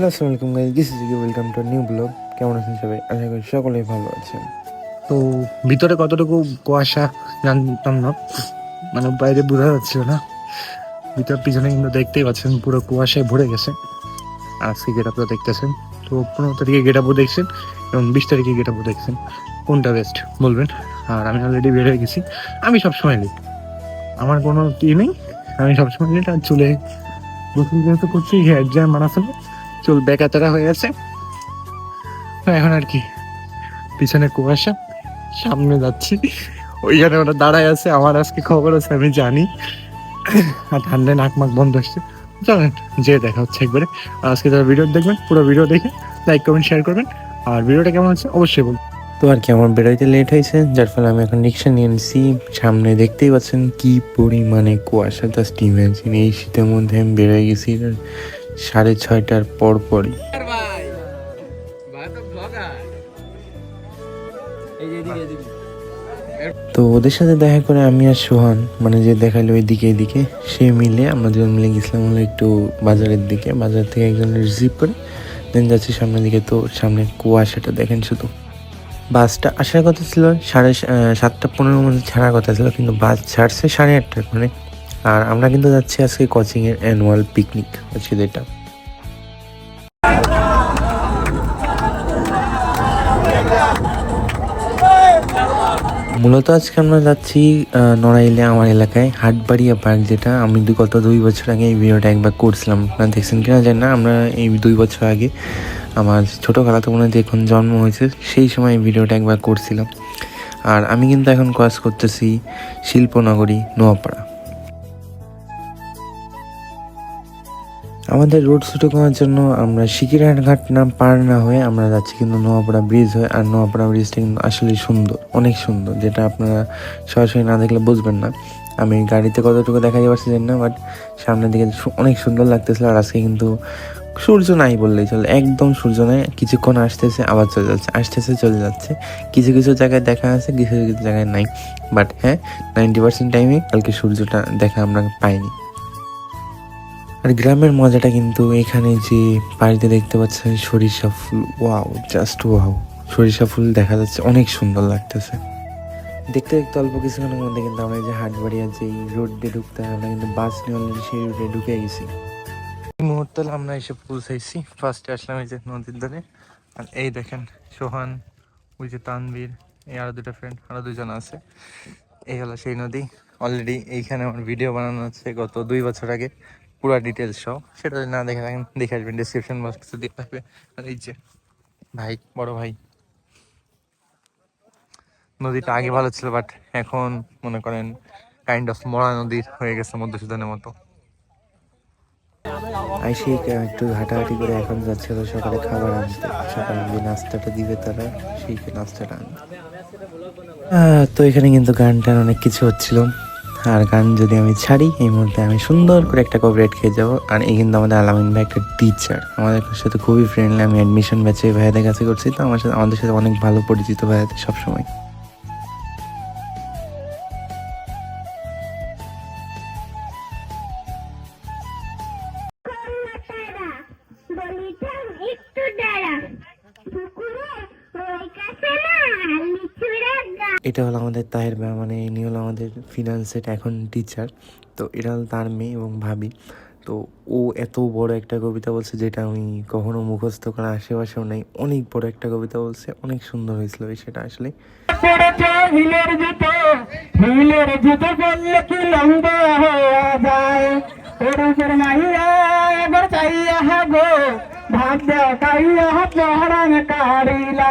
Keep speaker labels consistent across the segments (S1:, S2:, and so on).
S1: Hello, আসসালামু আলাইকুম guys this is welcome to new blog কেমন আছেন সবাই? আশা করি সকলেই ভালো আছেন।
S2: তো ভিতরে কতটুকু কুয়াশা জানতাম না মানে বাইরে বোঝা যাচ্ছিল না। ভিতর পিছনে কিন্তু দেখতেই পাচ্ছেন, পুরো কুয়াশায় ভরে গেছে। আজকে গেট আপটা দেখতেছেন। তো পনেরো তারিখে গেট আপও দেখছেন এবং বিশ তারিখে গেট আপও দেখছেন। কোনটা বেস্ট বলবেন? আর আমি অলরেডি বের হয়ে গেছি। আমি সবসময় লিট আমার কোনো ই নেই। আমি সবসময় লিট আর চুলে গোসল যেহেতু করছি হেয়ার জ্যাম মারা ফেলে চুল বেকাতারা হয়ে গেছে। এখন আর কি, পিছনে কুয়াশা, সামনে যাচ্ছি। ওইখানে ওরা দাঁড়ায় আছে, আমার আজকে খবর আছে, আমি জানি। আর ঠান্ডায় নাক মাক বন্ধ আসছে চলেন যে দেখা হচ্ছে একবারে। আজকে যারা ভিডিও দেখবেন, পুরো ভিডিও দেখে লাইক কমেন্ট শেয়ার করবেন। আর ভিডিওটা কেমন হচ্ছে, অবশ্যই বলুন
S1: তো আর কি, আমার বেরোইতে লেট হয়েছে, যার ফলে আমি এখন রিক্সা নিয়ে নিছি সামনে দেখতেই পাচ্ছেন কি পরিমাণে কুয়াশা জাস্ট ইমাজিন এই শীতের মধ্যে আমি বেরোয় গেছি। সাড়ে ছয়টার পর পরই। তো ওদের সাথে দেখা করে আমি আর সোহান মানে যে দেখাল ওইদিকে এদিকে, সে মিলে আমরা দুজন মিলে গেছিলাম হলো একটু বাজারের দিকে। বাজার থেকে একজন রিসিভ করে, দেন যাচ্ছি সামনের দিকে। তো সামনে কুয়াশাটা দেখেন শুধু। বাসটা আসার কথা ছিল সাড়ে সাতটা পনেরোর মধ্যে ছাড়ার কথা ছিল, কিন্তু বাস ছাড়ছে সাড়ে আটটার মানে আর আমরা কিন্তু যাচ্ছি আজকে কোচিংয়ের অ্যানুয়াল পিকনিক হচ্ছে যেটা। মূলত আজকে আমরা যাচ্ছি নড়াইলে আমার এলাকায় হাটবাড়িয়া পার্ক যেটা আমি গত দুই বছর আগে এই ভিডিওটা একবার করছিলাম। আপনারা দেখছেন কিনা জানি না, আমরা এই দুই বছর আগে আমার ছোটো খালাতো মনে যখন জন্ম হয়েছে, সেই সময় এই ভিডিওটা একবার করছিলাম। আর আমি কিন্তু এখন কাজ করতেছি শিল্পনগরী, নোয়াপাড়া। আমাদের রোড শুটে করার জন্য আমরা সিকিরহাট ঘাট না পার না হয়ে আমরা যাচ্ছি কিন্তু নোয়াপাড়া ব্রিজ হয়ে। আর নোয়াপাড়া ব্রিজটা কিন্তু আসলে সুন্দর, অনেক সুন্দর, যেটা আপনারা সরাসরি না দেখলে বুঝবেন না। আমি গাড়িতে কতটুকু দেখা পারছি জানি না বাট সামনের দিকে অনেক সুন্দর লাগতেছিল আর আজকে কিন্তু সূর্য নাই বললেই চলে, একদম সূর্য নাই। কিছুক্ষণ আসতেছে, আবার চলে যাচ্ছে, আসতেছে, চলে যাচ্ছে। কিছু কিছু জায়গায় দেখা আছে, কিছু কিছু জায়গায় নাই। বাট হ্যাঁ নাইনটি পার্সেন্ট টাইমে কালকে সূর্যটা দেখা আমরা পাইনি। আর গ্রামের মজাটা কিন্তু এখানে যে বাড়িতে দেখতে পাচ্ছেন সরিষা ফুল ওয়াও জাস্ট ওয়াও সরিষা ফুল দেখা যাচ্ছে অনেক সুন্দর লাগতেছে। দেখতে দেখতে অল্প কিছুক্ষণের মধ্যে কিন্তু আমরা যে হাটবাড়িয়া যে রোড দিয়ে ঢুকতে হয় কিন্তু বাস নিয়ে অলরেডি সেই রোডে ঢুকে গেছি।
S2: এই মুহূর্তে আমরা এসে পৌঁছাইছি। ফার্স্টে আসলাম এই যে নদীর ধারে। আর এই দেখেন সোহান, ওই যে তানবীর এই আরও দুটো ফ্রেন্ড আরও দুজন আছে। এই হলো সেই নদী। অলরেডি এইখানে আমার ভিডিও বানানো হচ্ছে গত দুই বছর আগে। পুরো ডিটেলস সহ। সেটা যদি না দেখে থাকেন, দেখে আসবেন ডিসক্রিপশন বক্সে দিয়ে থাকবে। আর এই যে, ভাই, বড় ভাই। নদীটা আগে ভালো ছিল বাট এখন মনে করেন কাইন্ড অফ মরা নদীর হয়ে গেছে মধ্যসূদনের মতো।
S1: আইসি, একটু হাঁটাহাঁটি করে এখন যাচ্ছে হলো সকালে খাবার আনতে। সকালে যে নাস্তাটা দিবে তারা, সেই নাস্তাটা আনতে তো এখানে কিন্তু গান টান অনেক কিছু হচ্ছিল। আর গান যদি আমি ছাড়ি, এই মুহূর্তে আমি সুন্দর করে একটা কপিরাইট খেয়ে যাব। আর এই কিন্তু আমাদের আলামিন ভাই একটা টিচার আমাদের সাথে খুবই ফ্রেন্ডলি আমি অ্যাডমিশন ব্যাচে ভাইয়াদের কাছে করছি, তো আমার সাথে, আমাদের সাথে অনেক ভালো পরিচিত ভাইয়াদের সবসময়। আমাদের তাহের ভাই মানে ইনি হলো আমাদের ফিনান্সের এখন টিচার তো এটা হলো তার মেয়ে এবং ভাবি। তো ও এত বড় একটা কবিতা বলছে যেটা আমি কখনো মুখস্থ করা আশেপাশেও নাই। অনেক বড় একটা কবিতা বলছে, অনেক সুন্দর হয়েছিল সেটা আসলে।
S3: হিলের জুতো হিলের জুতো কি দেখাইয়া পহরান কারিলা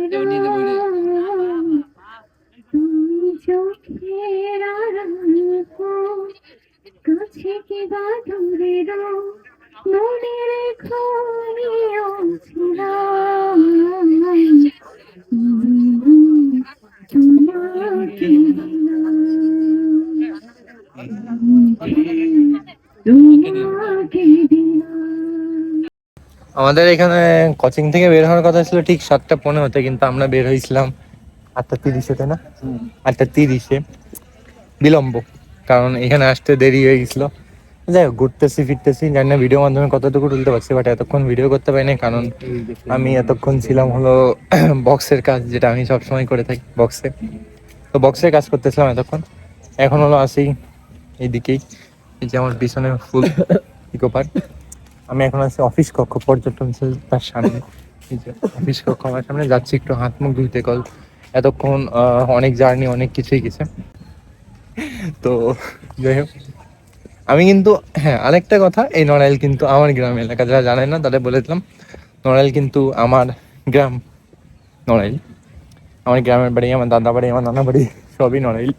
S2: আমাদের এখানে কোচিং থেকে বের হওয়ার কথা ছিল ঠিক সাতটা পনেরোতে কিন্তু আমরা বের হয়েছিলাম আটটা তিরিশে তাই না আটটা তিরিশে। বিলম্ব কারণ এখানে আসতে দেরি হয়ে গেছিল। যাই হোক ঘুরতেছি ফিরতেছি জানি না ভিডিও মাধ্যমে কতটুকু তুলতে পারছি বাট এতক্ষণ ভিডিও করতে পারিনি কারণ আমি এতক্ষণ ছিলাম হলো বক্সের কাজ যেটা আমি সবসময় করে থাকি বক্সে তো বক্সের কাজ করতেছিলাম এতক্ষণ। এখন হলো আসি এইদিকেই এই যে আমার পিছনে ফুল ইকো পার্ক আমি এখন আছি অফিস কক্ষ পর্যটন তার সামনে। এই যে অফিস কক্ষ আমার সামনে যাচ্ছি একটু হাত মুখ ধুইতে কল এতক্ষণ অনেক জার্নি অনেক কিছুই গেছে। তো যাই হোক আমি কিন্তু হ্যাঁ আরেকটা কথা এই নড়াইল কিন্তু আমার গ্রাম এলাকা যারা জানেন না তাদের বলেছিলাম নড়াইল কিন্তু আমার গ্রাম নড়াইল। আমার গ্রামের বাড়ি আমার দাদা বাড়ি আমার নানা বাড়ি সবই নড়াইল।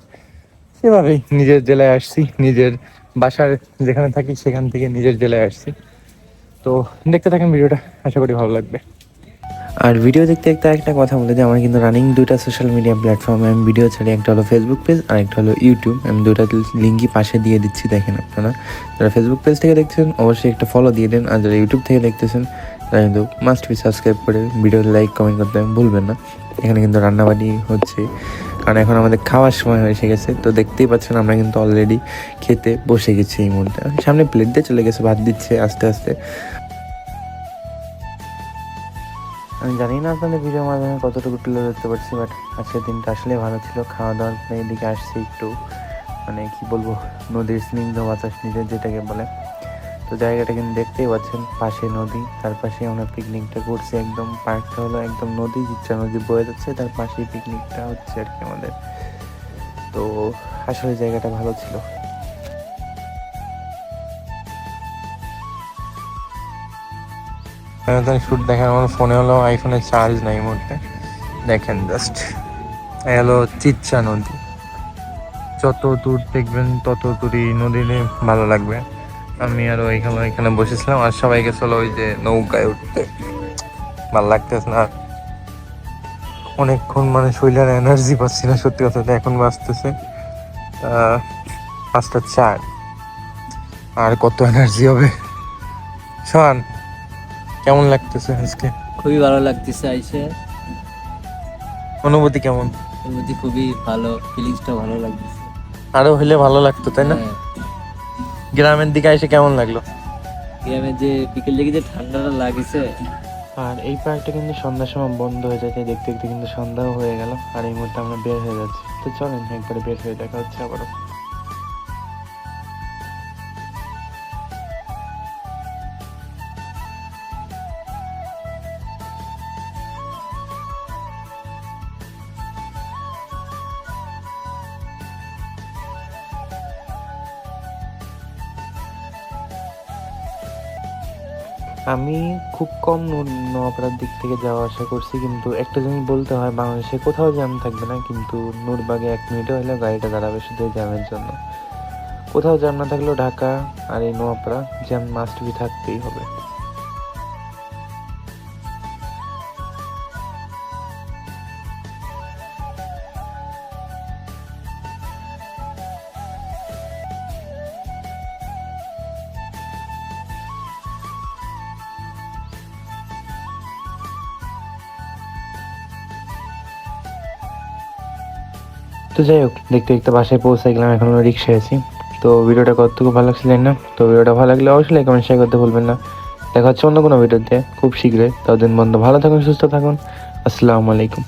S2: সেভাবেই নিজের জেলায় আসছি, নিজের বাসার যেখানে থাকি সেখান থেকে নিজের জেলায় আসছি। তো দেখতে থাকেন ভিডিওটা, আশা করি ভালো লাগবে।
S1: আর ভিডিও দেখতে দেখতে একটা কথা বলে যে আমার কিন্তু রানিং দুইটা সোশ্যাল মিডিয়া প্ল্যাটফর্মে আমি ভিডিও ছাড়ি, একটা হলো ফেসবুক পেজ আর একটা হলো ইউটিউব আমি দুইটা লিঙ্কই পাশে দিয়ে দিচ্ছি, দেখেন আপনারা। যারা ফেসবুক পেজ থেকে দেখছেন অবশ্যই একটা ফলো দিয়ে দেন, আর যারা ইউটিউব থেকে দেখতেছেন, তারা কিন্তু মাস্ট বি সাবস্ক্রাইব করে ভিডিও লাইক কমেন্ট করতে ভুলবেন না। এখানে কিন্তু রান্নাবাড়ি হচ্ছে। কারণ এখন আমাদের খাওয়ার সময় হয়ে গেছে। তো দেখতেই পাচ্ছেন আমরা কিন্তু অলরেডি খেতে বসে গেছি এই মুহূর্তে। সামনে প্লেট দিয়ে চলে গেছে, ভাত দিচ্ছে আস্তে আস্তে। আমি জানি না আপনাদের ভিডিওর মাধ্যমে কতটুকু তুলে ধরতে পারছি বাট আজকের দিনটা আসলে ভালো ছিল। খাওয়া দাওয়ার এদিকে আসছি একটু মানে কি বলব, নদীর স্নিগ্ধ বাতাস নিজের যেটাকে বলে। তো জায়গাটা কিন্তু দেখতেই পাচ্ছেন, পাশে নদী, তার পাশে আমরা পিকনিকটা করছি একদম, পার্কটা হলো একদম নদী, ইচ্ছা নদী বয়ে যাচ্ছে, তার পাশেই পিকনিকটা হচ্ছে আর কি আমাদের। তো আসলে জায়গাটা ভালো ছিল।
S2: শুট দেখেন আমার ফোনে হলো আইফোনে চার্জ নাই মুহূর্তে। দেখেন জাস্ট হলো চিচ্চা নদী। যত দূর দেখবেন, তত দূরই নদীতে ভালো লাগবে। আমি আর ওইখানে ওইখানে বসেছিলাম আর সবাই গেছিল ওই যে নৌকায় উঠতে। ভালো লাগতেছে না। অনেকক্ষণ মানে শরীরের এনার্জি পাচ্ছি না সত্যি কথা এখন বাঁচতেছে পাঁচটা চার। আর কত এনার্জি হবে? শোন কেমন লাগতেছে আজকে?
S4: খুবই ভালো লাগতেছে আইসে।
S2: অনুভূতি কেমন?
S4: অনুভূতি খুবই ভালো ফিলিংসটা ভালো লাগতেছে।
S2: আরও হইলে ভালো লাগতো তাই না?
S4: হ্যাঁ,
S2: গ্রামের দিকে এসে কেমন লাগল?
S4: গ্রামের যে বিকেল দিকে যে ঠান্ডাটা লাগিছে।
S1: আর এই পার্কটা কিন্তু সন্ধ্যার সময় বন্ধ হয়ে যাচ্ছে দেখতে দেখতে কিন্তু সন্ধ্যাও হয়ে গেল। আর এই মুহূর্তে আমরা বের হয়ে যাচ্ছি। তো চলেন একবারে বের হয়ে দেখা হচ্ছে আবারও। আমি খুব কম অপরাধ দিক থেকে যাওয়া আসা করছি, কিন্তু একটা জিনিস বলতে হয়, বাংলাদেশে কোথাও জ্যাম থাকবে না, কিন্তু নূরবাগে এক মিনিটও হলে গাড়িটা দাঁড়াবে শুধু জ্যামের জন্য। কোথাও জ্যাম না থাকলেও ঢাকা আর এই নোয়াপড়া জ্যাম মাস্ট বি থাকতেই হবে। তো যাই হোক, দেখতে দেখতে বাসায় পৌঁছে গেলাম, এখন রিক্সা রিক্সায় আছি। তো ভিডিওটা কতটুকু ভালো লাগছে জানি না, তো ভিডিওটা ভালো লাগলে অবশ্যই লাইক কমেন্ট শেয়ার করতে ভুলবেন না। দেখা হচ্ছে অন্য কোনো ভিডিওতে খুব শীঘ্রই, ততদিন বন্ধু ভালো থাকুন, সুস্থ থাকুন। আসসালামু আলাইকুম।